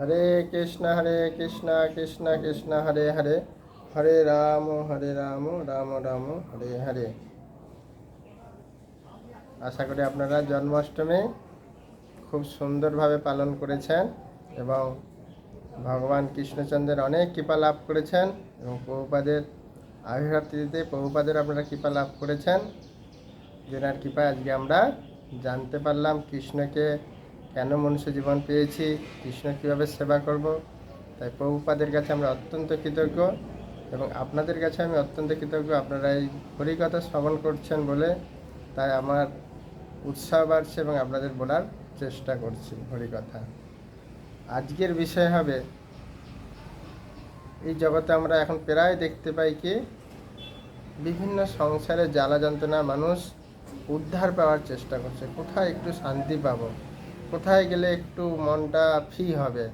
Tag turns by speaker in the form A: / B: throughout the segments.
A: হরে কৃষ্ণ হরে কৃষ্ণ কৃষ্ণ কৃষ্ণ হরে হরে হরে রাম হরে রাম রাম রাম হরে হরে আশা করি আপনারা জন্মাষ্টমী খুব সুন্দরভাবে পালন করেছেন এবং ভগবান কৃষ্ণচন্দ্রের অনেক কৃপা লাভ করেছেন এবং প্রভুপাদের আবির্ভাব তিথিতে প্রভুপাদের আপনারা কৃপা লাভ করেছেন যেনার কৃপায় আজকে আমরা জানতে পারলাম কৃষ্ণকে কেন মনুষ্য জীবন পেয়েছি কৃষ্ণ কীভাবে সেবা করব তাই প্রভুপাদের কাছে আমরা অত্যন্ত কৃতজ্ঞ এবং আপনাদের কাছে আমি অত্যন্ত কৃতজ্ঞ আপনারা এই হরিকথা শ্রবণ করছেন বলে তাই আমার উৎসাহ বাড়ছে এবং আপনাদের বলার চেষ্টা করছি হরিকথা আজকের বিষয় হবে এই জগতে আমরা এখন প্রায় দেখতে পাই কি বিভিন্ন সংসারে জ্বালা যন্ত্রণা মানুষ উদ্ধার পাওয়ার চেষ্টা করছে কোথায় একটু শান্তি পাবো কোথায় গেলে একটু মনটা ফ্রি হবে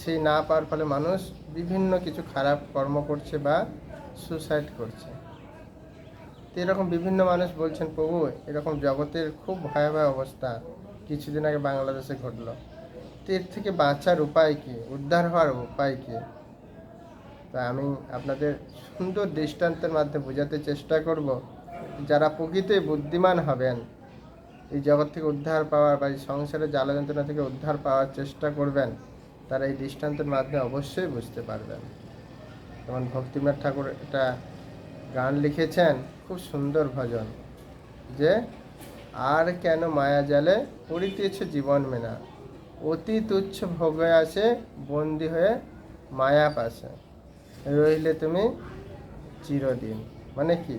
A: সেই না পাওয়ার ফলে মানুষ বিভিন্ন কিছু খারাপ কর্ম করছে বা সুসাইড করছে তো এরকম বিভিন্ন মানুষ বলছেন প্রভু এরকম জগতের খুব ভয়াবহ অবস্থা কিছুদিন আগে বাংলাদেশে ঘটলো তো এর থেকে বাঁচার উপায় কী উদ্ধার হওয়ার উপায় কী তা আমি আপনাদের সুন্দর দৃষ্টান্তের মাধ্যমে বোঝাতে চেষ্টা করব যারা প্রকৃতই বুদ্ধিমান হবেন এই জগৎ থেকে উদ্ধার পাওয়ার বা এই সংসারের জ্বালা যন্ত্রণা থেকে উদ্ধার পাওয়ার চেষ্টা করবেন তারা এই দৃষ্টান্তের মাধ্যমে অবশ্যই বুঝতে পারবেন যেমন ভক্তিমাথ ঠাকুর একটা গান লিখেছেন খুব সুন্দর ভজন যে আর কেন মায়া জালে পড়িতেছে জীবন মেনা অতি তুচ্ছ ভোগে আছে বন্দি হয়ে মায়া পাশে রইলে তুমি চিরদিন মানে কি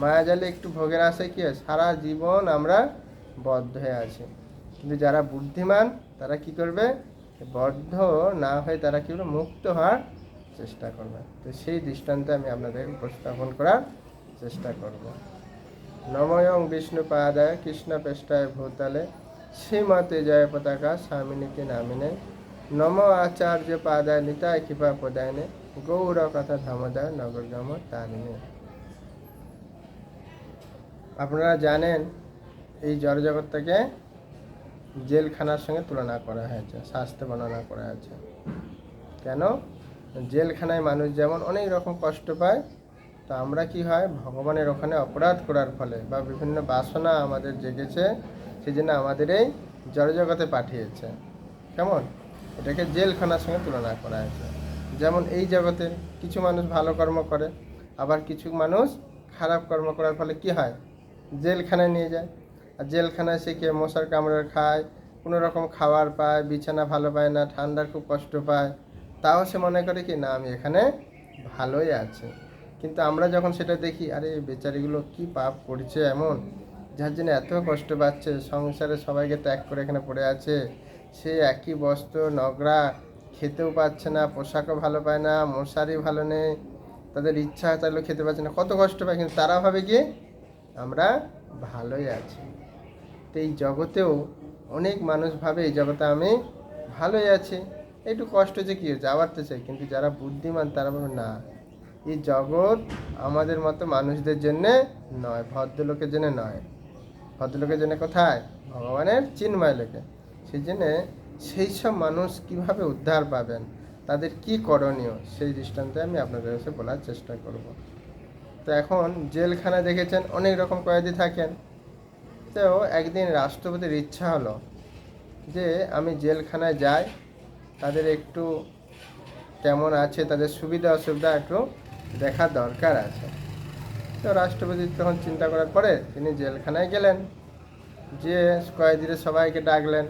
A: মায়া জালে একটু ভোগের আশায় কি সারা জীবন আমরা বদ্ধ হয়ে আছি কিন্তু যারা বুদ্ধিমান তারা কি করবে বদ্ধ না হয়ে তারা কী করবে মুক্ত হওয়ার চেষ্টা করবে তো সেই দৃষ্টান্তে আমি আপনাদের উপস্থাপন করার চেষ্টা করব নময়ং বিষ্ণু পাদায় কৃষ্ণ পেষ্টায় ভূতালে শ্রীমতে জয় পতাকা স্বামিনীকে নামিনে নম আচার্য পাদায় নিতায় কৃপা নে গৌর কথা ধামদায় নগরগম তারিণী আপনারা জানেন এই জড়জগৎটাকে জেলখানার সঙ্গে তুলনা করা হয়েছে স্বাস্থ্য বর্ণনা করা হয়েছে কেন জেলখানায় মানুষ যেমন অনেক রকম কষ্ট পায় তা আমরা কি হয় ভগবানের ওখানে অপরাধ করার ফলে বা বিভিন্ন বাসনা আমাদের জেগেছে সেই জন্য আমাদের এই জড়জগতে পাঠিয়েছে কেমন এটাকে জেলখানার সঙ্গে তুলনা করা হয়েছে যেমন এই জগতে কিছু মানুষ ভালো কর্ম করে আবার কিছু মানুষ খারাপ কর্ম করার ফলে কি হয় জেলখানায় নিয়ে যায় আর জেলখানায় সে কে মশার কামড়ে খায় কোনো রকম খাবার পায় বিছানা ভালো পায় না ঠান্ডার খুব কষ্ট পায় তাও সে মনে করে কি না আমি এখানে ভালোই আছে কিন্তু আমরা যখন সেটা দেখি আরে বেচারিগুলো কি পাপ করছে এমন যার জন্য এত কষ্ট পাচ্ছে সংসারে সবাইকে ত্যাগ করে এখানে পড়ে আছে সে একই বস্ত্র নগরা খেতেও পাচ্ছে না পোশাকও ভালো পায় না মশারি ভালো নেই তাদের ইচ্ছা তাহলে খেতে পাচ্ছে না কত কষ্ট পায় কিন্তু তারা ভাবে কি আমরা ভালোই আছি তো এই জগতেও অনেক মানুষ ভাবে এই জগতে আমি ভালোই আছি একটু কষ্ট যে কী যাওয়ার তো চাই কিন্তু যারা বুদ্ধিমান তারা ভাবে না এই জগৎ আমাদের মতো মানুষদের জন্যে নয় ভদ্রলোকের জন্য নয় ভদ্রলোকের জন্য কোথায় ভগবানের চিন্ময় লোকে সেই জন্যে সেই সব মানুষ কিভাবে উদ্ধার পাবেন তাদের কি করণীয় সেই দৃষ্টান্তে আমি আপনাদের কাছে বলার চেষ্টা করব তো এখন জেলখানা দেখেছেন অনেক রকম কয়েদি থাকেন তো একদিন রাষ্ট্রপতির ইচ্ছা হলো যে আমি জেলখানায় যাই তাদের একটু কেমন আছে তাদের সুবিধা অসুবিধা একটু দেখা দরকার আছে তো রাষ্ট্রপতি তখন চিন্তা করার পরে তিনি জেলখানায় গেলেন যে কয়েদিরে সবাইকে ডাকলেন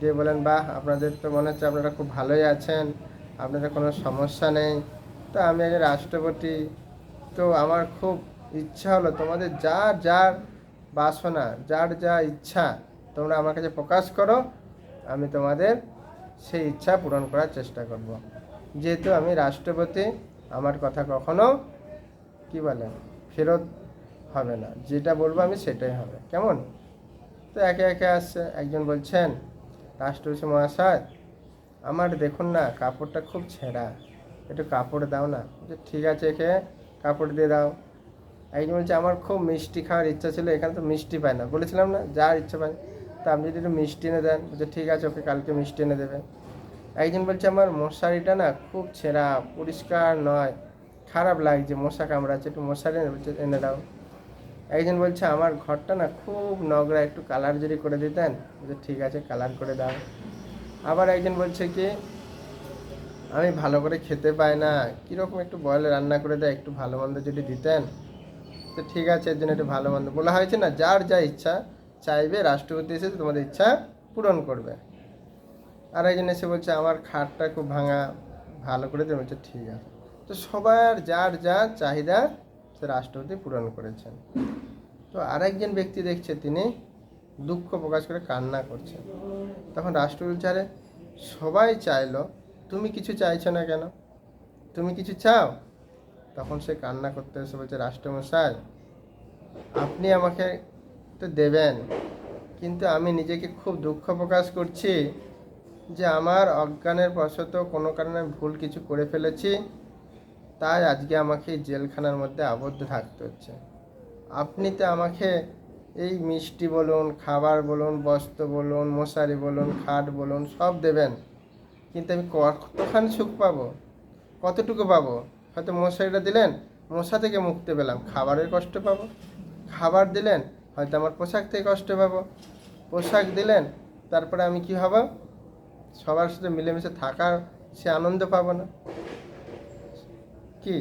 A: যে বলেন বাহ আপনাদের তো মনে হচ্ছে আপনারা খুব ভালোই আছেন আপনাদের কোনো সমস্যা নেই তো আমি আগে রাষ্ট্রপতি তো আমার খুব ইচ্ছা হলো তোমাদের যার যার বাসনা যার যা ইচ্ছা তোমরা আমার কাছে প্রকাশ করো আমি তোমাদের সেই ইচ্ছা পূরণ করার চেষ্টা করব। যেহেতু আমি রাষ্ট্রপতি আমার কথা কখনো কি বলে ফেরত হবে না যেটা বলবো আমি সেটাই হবে কেমন তো একে একে আসছে একজন বলছেন রাষ্ট্রপতি মহাশয় আমার দেখুন না কাপড়টা খুব ছেঁড়া একটু কাপড় দাও না ঠিক আছে একে কাপড় দিয়ে দাও একজন বলছে আমার খুব মিষ্টি খাওয়ার ইচ্ছা ছিল এখানে তো মিষ্টি পায় না বলেছিলাম না যার ইচ্ছা পায় তা আপনি যদি একটু মিষ্টি এনে দেন বলছে ঠিক আছে ওকে কালকে মিষ্টি এনে দেবেন একজন বলছে আমার মশারিটা না খুব ছেঁড়া পরিষ্কার নয় খারাপ লাগছে মশা কামড়াচ্ছে একটু মশারি বলছে এনে দাও একজন বলছে আমার ঘরটা না খুব নগরা একটু কালার যদি করে দিতেন বলছে ঠিক আছে কালার করে দাও আবার একজন বলছে কি আমি ভালো করে খেতে পাই না কীরকম একটু বয়লে রান্না করে দেয় একটু ভালো মন্দ যদি দিতেন তো ঠিক আছে এর জন্য একটু ভালো মন্দ বলা হয়েছে না যার যা ইচ্ছা চাইবে রাষ্ট্রপতি এসে তোমাদের ইচ্ছা পূরণ করবে আর একজন এসে বলছে আমার খাটটা খুব ভাঙা ভালো করে দেবে বলছে ঠিক আছে তো সবার যার যা চাহিদা সে রাষ্ট্রপতি পূরণ করেছেন তো আরেকজন ব্যক্তি দেখছে তিনি দুঃখ প্রকাশ করে কান্না করছেন তখন রাষ্ট্রপতি আরে সবাই চাইলো তুমি কিছু চাইছো না কেন তুমি কিছু চাও তখন সে কান্না করতে এসে বলছে রাষ্ট্রমশাই আপনি আমাকে তো দেবেন কিন্তু আমি নিজেকে খুব দুঃখ প্রকাশ করছি যে আমার অজ্ঞানের বশত কোনো কারণে ভুল কিছু করে ফেলেছি তাই আজকে আমাকে জেলখানার মধ্যে আবদ্ধ থাকতে হচ্ছে আপনি তো আমাকে এই মিষ্টি বলুন খাবার বলুন বস্ত্র বলুন মশারি বলুন খাট বলুন সব দেবেন কিন্তু আমি কতখানি সুখ পাবো কতটুকু পাবো হয়তো মশারিটা দিলেন মশা থেকে মুক্তি পেলাম খাবারের কষ্ট পাবো খাবার দিলেন হয়তো আমার পোশাক থেকে কষ্ট পাবো পোশাক দিলেন তারপরে আমি কি হব সবার সাথে মিলেমিশে থাকার সে আনন্দ পাবো না কি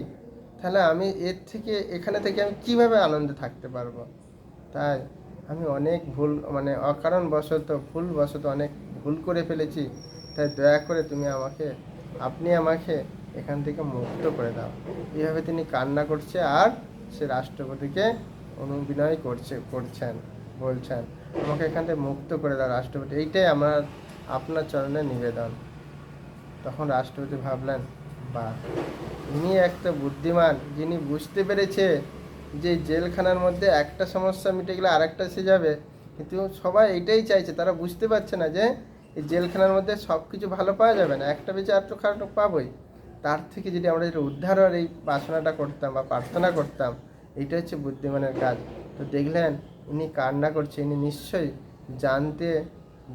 A: তাহলে আমি এর থেকে এখানে থেকে আমি কিভাবে আনন্দে থাকতে পারবো তাই আমি অনেক ভুল মানে অকারণবশত ভুলবশত অনেক ভুল করে ফেলেছি তাই দয়া করে তুমি আমাকে আপনি আমাকে এখান থেকে মুক্ত করে দাও এইভাবে তিনি কান্না করছে আর সে রাষ্ট্রপতিকে অনুবিনয় করছে করছেন বলছেন আমাকে এখান থেকে মুক্ত করে দাও রাষ্ট্রপতি এইটাই আমার আপনার চরণে নিবেদন তখন রাষ্ট্রপতি ভাবলেন বা ইনি একটা বুদ্ধিমান যিনি বুঝতে পেরেছে যে জেলখানার মধ্যে একটা সমস্যা মিটে গেলে আরেকটা এসে যাবে কিন্তু সবাই এটাই চাইছে তারা বুঝতে পারছে না যে এই জেলখানার মধ্যে সব কিছু ভালো পাওয়া যাবে না একটা বেঁচে আরটু খারাপ পাবোই তার থেকে যদি আমরা যেটা উদ্ধার আর এই বাসনাটা করতাম বা প্রার্থনা করতাম এইটা হচ্ছে বুদ্ধিমানের কাজ তো দেখলেন ইনি কান্না করছে ইনি নিশ্চয়ই জানতে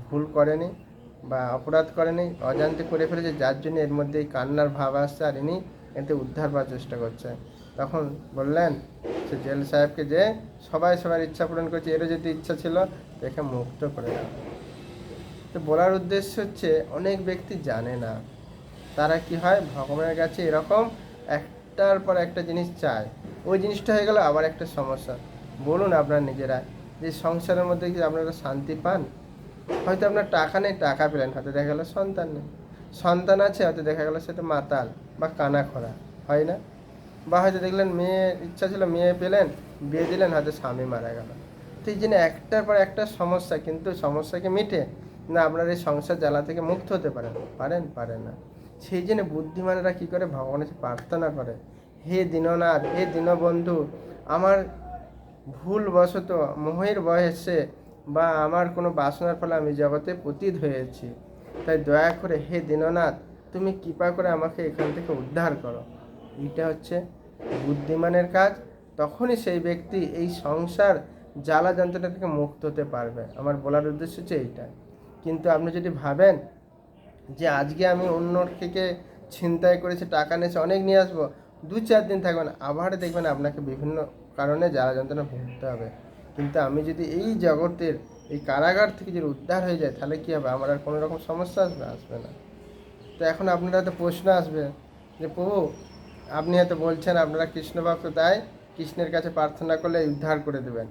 A: ভুল করেনি বা অপরাধ করেনি অজান্তে করে ফেলেছে যার জন্য এর মধ্যে এই কান্নার ভাব আসছে আর ইনি এতে উদ্ধার পাওয়ার চেষ্টা করছে তখন বললেন সে জেল সাহেবকে যে সবাই সবার ইচ্ছা পূরণ করছে এরও যদি ইচ্ছা ছিল দেখে মুক্ত করে দেওয়া তো বলার উদ্দেশ্য হচ্ছে অনেক ব্যক্তি জানে না তারা কি হয় ভগবানের কাছে এরকম একটার পর একটা জিনিস চায় ওই জিনিসটা হয়ে গেল আবার একটা সমস্যা বলুন আপনার নিজেরা যে সংসারের মধ্যে কি আপনারা শান্তি পান হয়তো আপনার টাকা নেই টাকা পেলেন হয়তো দেখা গেলো সন্তান নেই সন্তান আছে হয়তো দেখা গেলো সেটা মাতাল বা কানা খোরা হয় না বা হয়তো দেখলেন মেয়ে ইচ্ছা ছিল মেয়ে পেলেন বিয়ে দিলেন হয়তো স্বামী মারা গেল তো এই জন্য একটার পর একটা সমস্যা কিন্তু সমস্যাকে মিটে না আপনার এই সংসার জ্বালা থেকে মুক্ত হতে পারেন পারেন পারেন না সেই জন্য বুদ্ধিমানরা কী করে ভগবানের প্রার্থনা করে হে দীননাথ হে দীনবন্ধু আমার ভুলবশত মোহের বয়সে বা আমার কোনো বাসনার ফলে আমি জগতে পতিত হয়েছি তাই দয়া করে হে দীননাথ তুমি কৃপা করে আমাকে এখান থেকে উদ্ধার করো এটা হচ্ছে বুদ্ধিমানের কাজ তখনই সেই ব্যক্তি এই সংসার জ্বালা যন্ত্রণা থেকে মুক্ত হতে পারবে আমার বলার উদ্দেশ্য হচ্ছে এইটা কিন্তু আপনি যদি ভাবেন যে আজকে আমি অন্য থেকে ছিনতাই করেছি টাকা নিয়েছে অনেক নিয়ে আসবো দু চার দিন থাকবেন আবার দেখবেন আপনাকে বিভিন্ন কারণে যারা যন্ত্রণা ভুগতে হবে কিন্তু আমি যদি এই জগতের এই কারাগার থেকে যদি উদ্ধার হয়ে যায় তাহলে কী হবে আমার আর কোনো রকম সমস্যা আসবে আসবে না তো এখন আপনার হয়তো প্রশ্ন আসবে যে প্রভু আপনি হয়তো বলছেন আপনারা কৃষ্ণভক্ত তাই কৃষ্ণের কাছে প্রার্থনা করলে উদ্ধার করে দেবেন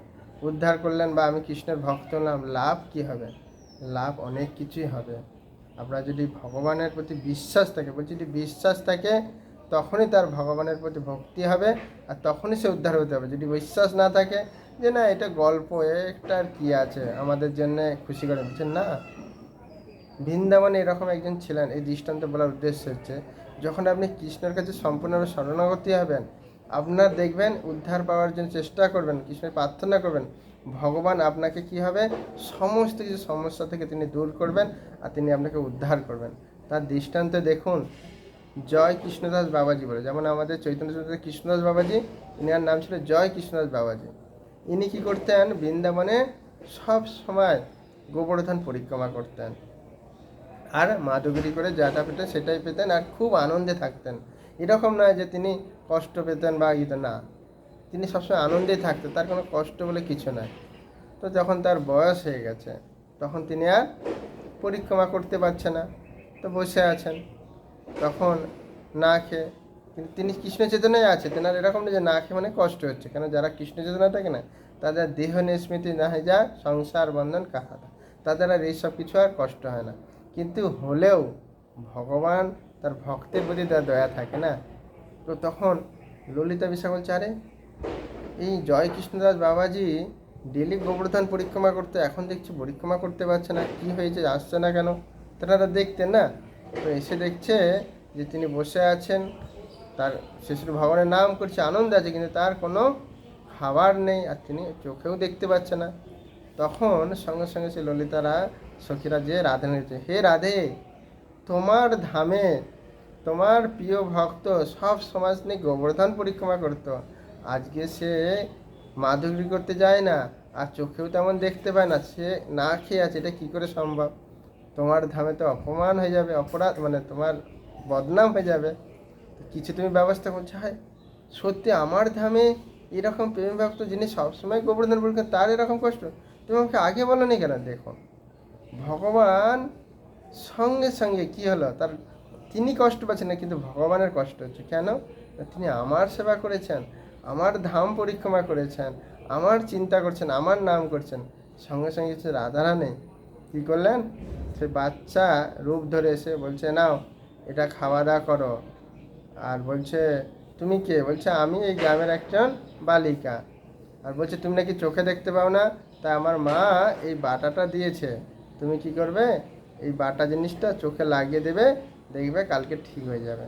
A: উদ্ধার করলেন বা আমি কৃষ্ণের ভক্ত হলাম লাভ কী হবে লাভ অনেক কিছুই হবে আপনার যদি ভগবানের প্রতি বিশ্বাস থাকে বলছি যদি বিশ্বাস থাকে তখনই তার ভগবানের প্রতি ভক্তি হবে আর তখনই সে উদ্ধার হতে হবে যদি বিশ্বাস না থাকে যে না এটা গল্প একটা আর কী আছে আমাদের জন্য খুশি করে বলছেন না বৃন্দাবনে এরকম একজন ছিলেন এই দৃষ্টান্ত বলার উদ্দেশ্য হচ্ছে যখন আপনি কৃষ্ণের কাছে সম্পূর্ণভাবে শরণাগতি হবেন আপনার দেখবেন উদ্ধার পাওয়ার জন্য চেষ্টা করবেন কৃষ্ণের প্রার্থনা করবেন ভগবান আপনাকে কি হবে সমস্ত কিছু সমস্যা থেকে তিনি দূর করবেন আর তিনি আপনাকে উদ্ধার করবেন তার দৃষ্টান্তে দেখুন জয় কৃষ্ণদাস বাবাজি বলে যেমন আমাদের চৈতন্য চৈতন্য কৃষ্ণদাস বাবাজি ইনার নাম ছিল জয় কৃষ্ণদাস বাবাজি ইনি কি করতেন বৃন্দাবনে সব সময় গোবর্ধন পরিক্রমা করতেন আর মাধুগিরি করে যাটা পেতেন সেটাই পেতেন আর খুব আনন্দে থাকতেন এরকম নয় যে তিনি কষ্ট পেতেন বা ইত ইয়ে না তিনি সবসময় আনন্দেই থাকতেন তার কোনো কষ্ট বলে কিছু নাই তো যখন তার বয়স হয়ে গেছে তখন তিনি আর পরিক্রমা করতে পারছে না তো বসে আছেন তখন না খেয়ে কিন্তু তিনি কৃষ্ণ চেতনায় আছে তেনার এরকম না যে না খেয়ে মানে কষ্ট হচ্ছে কেন যারা কৃষ্ণ চেতনা থাকে না তাদের দেহ নিঃস্মৃতি না হয়ে যায় সংসার বন্ধন কাহাতা তাদের আর এইসব কিছু আর কষ্ট হয় না কিন্তু হলেও ভগবান তার ভক্তের প্রতি তার দয়া থাকে না তো তখন ললিতা বিশাখল বলছে আরে এই জয় কৃষ্ণদাস বাবাজি ডেলি গোবর্ধন পরিক্রমা করতে এখন দেখছি পরিক্রমা করতে পারছে না কি হয়েছে আসছে না কেন তারা দেখতেন না তো এসে দেখছে যে তিনি বসে আছেন তার শিশুর ভগবানের নাম করছে আনন্দ আছে কিন্তু তার কোনো খাবার নেই আর তিনি চোখেও দেখতে পাচ্ছে না তখন সঙ্গে সঙ্গে সে ললিতারা সখীরা যে রাধে নিয়েছে হে রাধে তোমার ধামে তোমার প্রিয় ভক্ত সব সমাজ নিয়ে গোবর্ধন পরিক্রমা করতো আজকে সে মাধুরি করতে যায় না আর চোখেও তেমন দেখতে পায় না সে না খেয়ে আছে এটা কী করে সম্ভব তোমার ধামে তো অপমান হয়ে যাবে অপরাধ মানে তোমার বদনাম হয়ে যাবে কিছু তুমি ব্যবস্থা করছো হয় সত্যি আমার ধামে এরকম প্রেমভক্ত ভক্ত যিনি সবসময় গোবর্ধন বলছেন তার এরকম কষ্ট তুমি আমাকে আগে বলো নি কেন দেখো ভগবান সঙ্গে সঙ্গে কি হলো তার তিনি কষ্ট পাচ্ছেন না কিন্তু ভগবানের কষ্ট হচ্ছে কেন তিনি আমার সেবা করেছেন আমার ধাম পরিক্রমা করেছেন আমার চিন্তা করছেন আমার নাম করছেন সঙ্গে সঙ্গে সে রাধারানে কী করলেন সে বাচ্চা রূপ ধরে এসে বলছে নাও এটা খাওয়া দাওয়া করো আর বলছে তুমি কে বলছে আমি এই গ্রামের একজন বালিকা আর বলছে তুমি নাকি চোখে দেখতে পাও না তাই আমার মা এই বাটাটা দিয়েছে তুমি কি করবে এই বাটা জিনিসটা চোখে লাগিয়ে দেবে দেখবে কালকে ঠিক হয়ে যাবে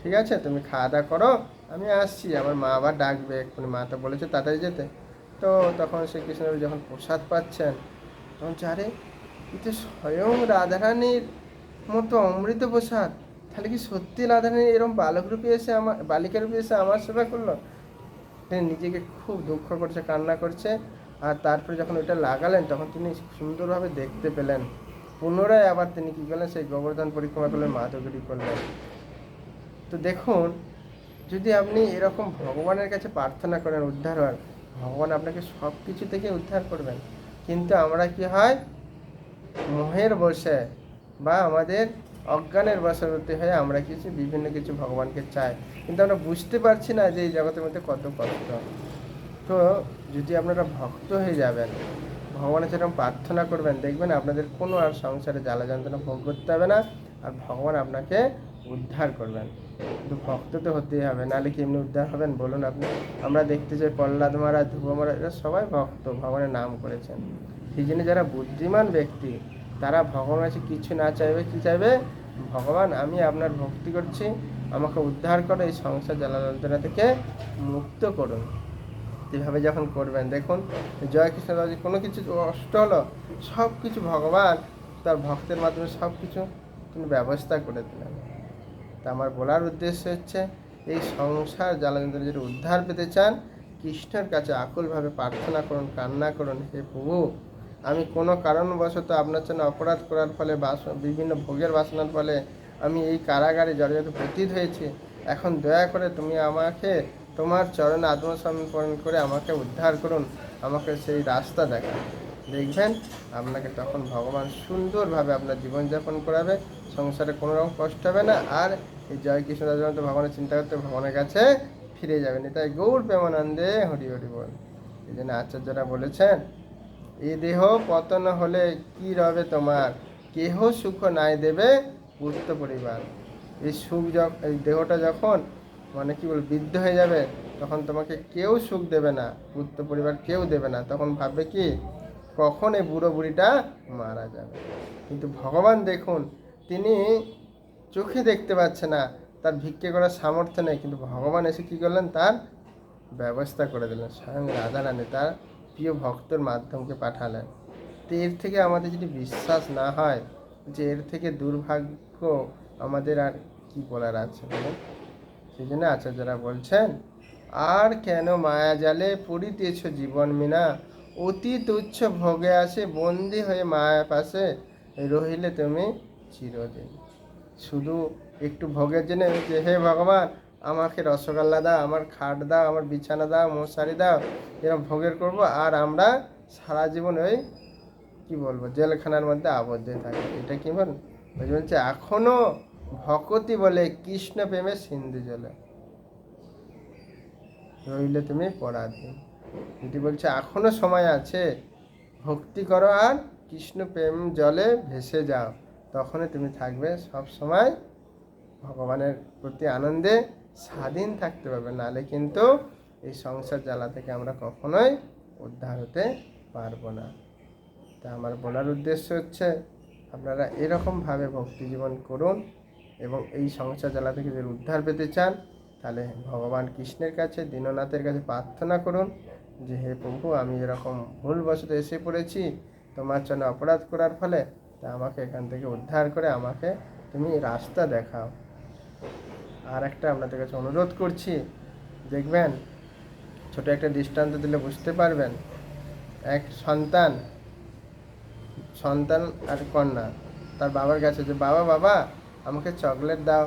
A: ঠিক আছে তুমি খাওয়া দাওয়া করো আমি আসছি আমার মা আবার ডাকবে এক্ষুনি মা তো বলেছে তাড়াতাড়ি যেতে তো তখন শ্রীকৃষ্ণদেব যখন প্রসাদ পাচ্ছেন তখন চারে এতে স্বয়ং রাধারানীর মতো অমৃত প্রসাদ তাহলে কি সত্যি রাধারানী এরম বালক রূপে এসে আমার বালিকা রূপে এসে আমার সেবা করলো নিজেকে খুব দুঃখ করছে কান্না করছে আর তারপরে যখন ওইটা লাগালেন তখন তিনি সুন্দরভাবে দেখতে পেলেন পুনরায় আবার তিনি কী করলেন সেই গোবর্ধন পরিক্রমা করলেন মাধবী করলেন তো দেখুন যদি আপনি এরকম ভগবানের কাছে প্রার্থনা করেন উদ্ধার হন ভগবান আপনাকে সব কিছু থেকে উদ্ধার করবেন কিন্তু আমরা কি হয় মোহের বসে বা আমাদের অজ্ঞানের বশবর্তী হয়ে আমরা কিছু বিভিন্ন কিছু ভগবানকে চাই কিন্তু আমরা বুঝতে পারছি না যে এই জগতের মধ্যে কত কষ্ট তো যদি আপনারা ভক্ত হয়ে যাবেন ভগবানের সেরকম প্রার্থনা করবেন দেখবেন আপনাদের কোনো আর সংসারে জ্বালা যন্ত্রণা ভোগ করতে হবে না আর ভগবান আপনাকে উদ্ধার করবেন কিন্তু ভক্ত তো হতেই হবে নাহলে কি এমনি উদ্ধার হবেন বলুন আপনি আমরা দেখতে চাই প্রহ্লাদ মহারাজ ধ্রুব মহারাজ এরা সবাই ভক্ত ভগবানের নাম করেছেন সেই জন্য যারা বুদ্ধিমান ব্যক্তি তারা ভগবানের কাছে কিছু না চাইবে কি চাইবে ভগবান আমি আপনার ভক্তি করছি আমাকে উদ্ধার করে এই সংসার জ্বালা থেকে মুক্ত করুন এভাবে যখন করবেন দেখুন জয় কৃষ্ণ কোনো কিছু কষ্ট হলো সব কিছু ভগবান তার ভক্তের মাধ্যমে সব কিছু তিনি ব্যবস্থা করে দিলেন তা আমার বলার উদ্দেশ্য হচ্ছে এই সংসার জ্বালানিদের যদি উদ্ধার পেতে চান কৃষ্ণের কাছে আকুলভাবে প্রার্থনা করুন কান্না করুন হে প্রভু আমি কোনো কারণবশত আপনার জন্য অপরাধ করার ফলে বাস বিভিন্ন ভোগের বাসনার ফলে আমি এই কারাগারে জড়িয়ে পতিত হয়েছি এখন দয়া করে তুমি আমাকে তোমার চরণে আত্মসমর্পণ করে আমাকে উদ্ধার করুন আমাকে সেই রাস্তা দেখান দেখবেন আপনাকে তখন ভগবান সুন্দরভাবে আপনার জীবনযাপন করাবে সংসারে কোনো রকম কষ্ট হবে না আর এই জয় কৃষ্ণ রাজনন্দ ভগবানের চিন্তা করতে ভগবানের কাছে ফিরে যাবেন তাই গৌর প্রেমানন্দে হরি হরি বল এই জন্য আচার্যরা বলেছেন এ দেহ পতন হলে কি রবে তোমার কেহ সুখ নাই দেবে পুত্র পরিবার এই সুখ যখন এই দেহটা যখন মানে কি বল বৃদ্ধ হয়ে যাবে তখন তোমাকে কেউ সুখ দেবে না পুত্র পরিবার কেউ দেবে না তখন ভাববে কি কখন এই বুড়ো বুড়িটা মারা যাবে কিন্তু ভগবান দেখুন তিনি চোখে দেখতে পাচ্ছে না তার ভিক্ষে করার সামর্থ্য নেই কিন্তু ভগবান এসে কী করলেন তার ব্যবস্থা করে দিলেন স্বয়ং রাধারানী তার প্রিয় ভক্তর মাধ্যমকে পাঠালেন তো এর থেকে আমাদের যদি বিশ্বাস না হয় যে এর থেকে দুর্ভাগ্য আমাদের আর কি বলার আছে বলুন সেই জন্য আচার্যরা বলছেন আর কেন মায়া জালে পড়িতেছ জীবন মিনা অতি তুচ্ছ ভোগে আসে বন্দি হয়ে মায়া পাশে রহিলে তুমি চিরদিন শুধু একটু ভোগের জন্য যে হে ভগবান আমাকে রসগোল্লা দাও আমার খাট দাও আমার বিছানা দাও মশারি দাও এরকম ভোগের করব আর আমরা সারা জীবন ওই কী বলবো জেলখানার মধ্যে আবদ্ধ থাকি এটা কি বল ওই বলছে এখনও ভকতি বলে কৃষ্ণ প্রেমে সিন্ধু জলে রইলে তুমি পরাধীন এটি বলছে এখনও সময় আছে ভক্তি করো আর কৃষ্ণ প্রেম জলে ভেসে যাও তখনই তুমি থাকবে সব সময় ভগবানের প্রতি আনন্দে স্বাধীন থাকতে পারবে নাহলে কিন্তু এই সংসার জ্বালা থেকে আমরা কখনোই উদ্ধার হতে পারবো না তা আমার বলার উদ্দেশ্য হচ্ছে আপনারা এরকমভাবে ভক্তি জীবন করুন এবং এই সংসার জ্বালা থেকে যদি উদ্ধার পেতে চান তাহলে ভগবান কৃষ্ণের কাছে দীননাথের কাছে প্রার্থনা করুন যে হে প্রভু আমি এরকম ভুলবশত এসে পড়েছি তোমার জন্য অপরাধ করার ফলে তা আমাকে এখান থেকে উদ্ধার করে আমাকে তুমি রাস্তা দেখাও আর একটা আপনাদের কাছে অনুরোধ করছি দেখবেন ছোট একটা দৃষ্টান্ত দিলে বুঝতে পারবেন এক সন্তান সন্তান আর কন্যা তার বাবার কাছে যে বাবা বাবা আমাকে চকলেট দাও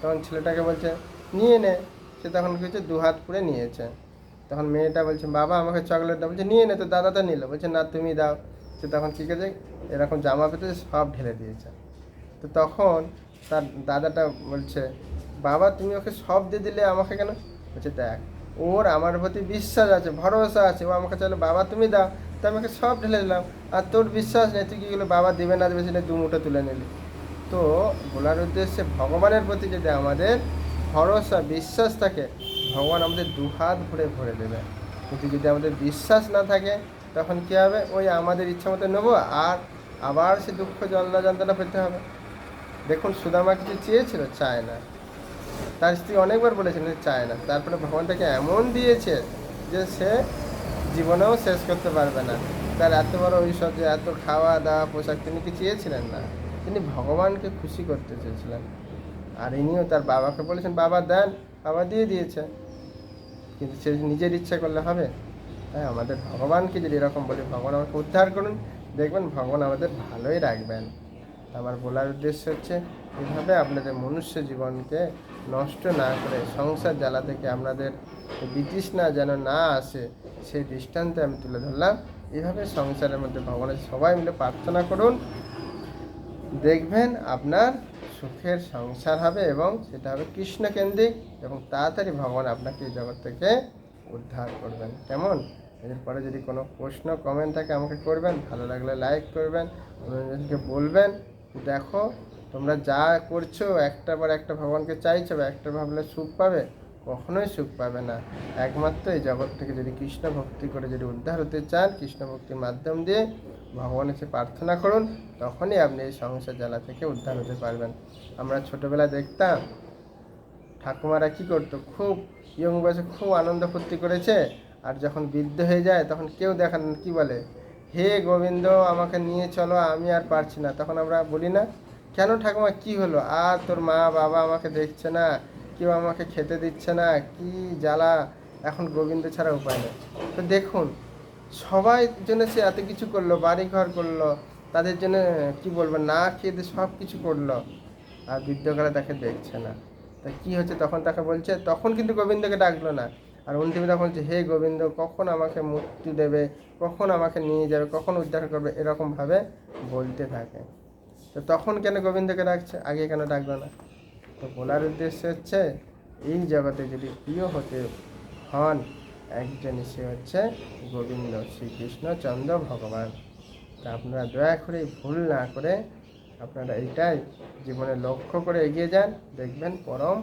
A: তখন ছেলেটাকে বলছে নিয়ে নে সে তখন কিছু দু হাত পুড়ে নিয়েছে তখন মেয়েটা বলছে বাবা আমাকে চকলেট দাও বলছে নিয়ে নে তো দাদাটা নিল বলছে না তুমি দাও সে তখন কী করছে এরকম জামা পেতে সব ঢেলে দিয়েছে তো তখন তার দাদাটা বলছে বাবা তুমি ওকে সব দিয়ে দিলে আমাকে কেন বলছে দেখ ওর আমার প্রতি বিশ্বাস আছে ভরসা আছে ও আমাকে চাইলো বাবা তুমি দাও তো আমাকে সব ঢেলে দিলাম আর তোর বিশ্বাস নেই তুই কীগুলো বাবা দেবে না দেবে দু দুমুটো তুলে নিলি তো বলার উদ্দেশ্যে ভগবানের প্রতি যদি আমাদের ভরসা বিশ্বাস থাকে ভগবান আমাদের দুহাত ভরে ভরে দেবে কিন্তু যদি আমাদের বিশ্বাস না থাকে তখন কী হবে ওই আমাদের ইচ্ছা মতো নেবো আর আবার সে দুঃখ জল্লা যন্ত্রণা পেতে হবে দেখুন সুদামা কিছু চেয়েছিল চায় না তার স্ত্রী অনেকবার বলেছিলেন চায় না তারপরে ভগবান তাকে এমন দিয়েছে যে সে জীবনেও শেষ করতে পারবে না তার এত বড় ঐশ্বর্য এত খাওয়া দাওয়া পোশাক তিনি কি চেয়েছিলেন না তিনি ভগবানকে খুশি করতে চেয়েছিলেন আর ইনিও তার বাবাকে বলেছেন বাবা দেন বাবা দিয়ে দিয়েছে কিন্তু সে নিজের ইচ্ছা করলে হবে হ্যাঁ আমাদের ভগবানকে যদি এরকম বলি ভগবান আমাকে উদ্ধার করুন দেখবেন ভগবান আমাদের ভালোই রাখবেন আমার বলার উদ্দেশ্য হচ্ছে এভাবে আপনাদের মনুষ্য জীবনকে নষ্ট না করে সংসার জ্বালা থেকে আপনাদের বিতৃষ্ণা যেন না আসে সেই দৃষ্টান্তে আমি তুলে ধরলাম এভাবে সংসারের মধ্যে ভগবানের সবাই মিলে প্রার্থনা করুন দেখবেন আপনার সুখের সংসার হবে এবং সেটা হবে কৃষ্ণকেন্দ্রিক এবং তাড়াতাড়ি ভগবান আপনাকে এই জগৎ থেকে উদ্ধার করবেন কেমন এরপরে যদি কোনো প্রশ্ন কমেন্ট থাকে আমাকে করবেন ভালো লাগলে লাইক করবেন অন্যজনকে বলবেন দেখো তোমরা যা করছো একটা পর একটা ভগবানকে চাইছো বা একটা ভাবলে সুখ পাবে কখনোই সুখ পাবে না একমাত্র এই জগৎ থেকে যদি কৃষ্ণ ভক্তি করে যদি উদ্ধার হতে চান কৃষ্ণ ভক্তির মাধ্যম দিয়ে ভগবান এসে প্রার্থনা করুন তখনই আপনি এই সংসার জ্বালা থেকে উদ্ধার হতে পারবেন আমরা ছোটোবেলা দেখতাম ঠাকুমারা কী করতো খুব ইয়ং বয়সে খুব আনন্দ ফুর্তি করেছে আর যখন বৃদ্ধ হয়ে যায় তখন কেউ দেখান কি বলে হে গোবিন্দ আমাকে নিয়ে চলো আমি আর পারছি না তখন আমরা বলি না কেন ঠাকুমা কি হলো আর তোর মা বাবা আমাকে দেখছে না কেউ আমাকে খেতে দিচ্ছে না কি জ্বালা এখন গোবিন্দ ছাড়া উপায় নেই তো দেখুন সবাই জন্য সে এত কিছু করলো বাড়ি ঘর করলো তাদের জন্য কি বলবো না খেয়ে সব কিছু করলো আর বৃদ্ধকালে তাকে দেখছে না তা কি হচ্ছে তখন তাকে বলছে তখন কিন্তু গোবিন্দকে ডাকলো না আর অন্তিমে তখন হচ্ছে হে গোবিন্দ কখন আমাকে মুক্তি দেবে কখন আমাকে নিয়ে যাবে কখন উদ্ধার করবে এরকমভাবে বলতে থাকে তো তখন কেন গোবিন্দকে ডাকছে আগে কেন ডাকবে না তো বলার উদ্দেশ্য হচ্ছে এই জগতে যদি প্রিয় হতে হন একজন সে হচ্ছে গোবিন্দ শ্রীকৃষ্ণচন্দ্র ভগবান তা আপনারা দয়া করে ভুল না করে আপনারা এটাই জীবনে লক্ষ্য করে এগিয়ে যান দেখবেন পরম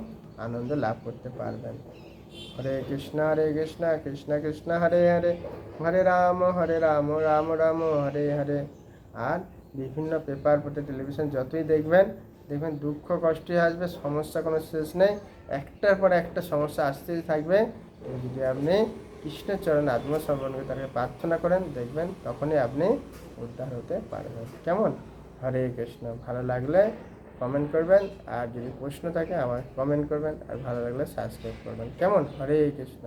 A: আনন্দ লাভ করতে পারবেন হরে কৃষ্ণ হরে কৃষ্ণ কৃষ্ণ কৃষ্ণ হরে হরে হরে রাম হরে রাম রাম রাম হরে হরে আর বিভিন্ন পেপার পটে টেলিভিশন যতই দেখবেন দেখবেন দুঃখ কষ্টই আসবে সমস্যা কোনো শেষ নেই একটার পর একটা সমস্যা আসতেই থাকবে যদি আপনি কৃষ্ণের চরণ আত্মসমর্পণকে তাকে প্রার্থনা করেন দেখবেন তখনই আপনি উদ্ধার হতে পারবেন কেমন হরে কৃষ্ণ ভালো লাগলে কমেন্ট করবেন আর যদি প্রশ্ন থাকে আমার কমেন্ট করবেন আর ভালো লাগলে সাবস্ক্রাইব করবেন কেমন হরে কৃষ্ণ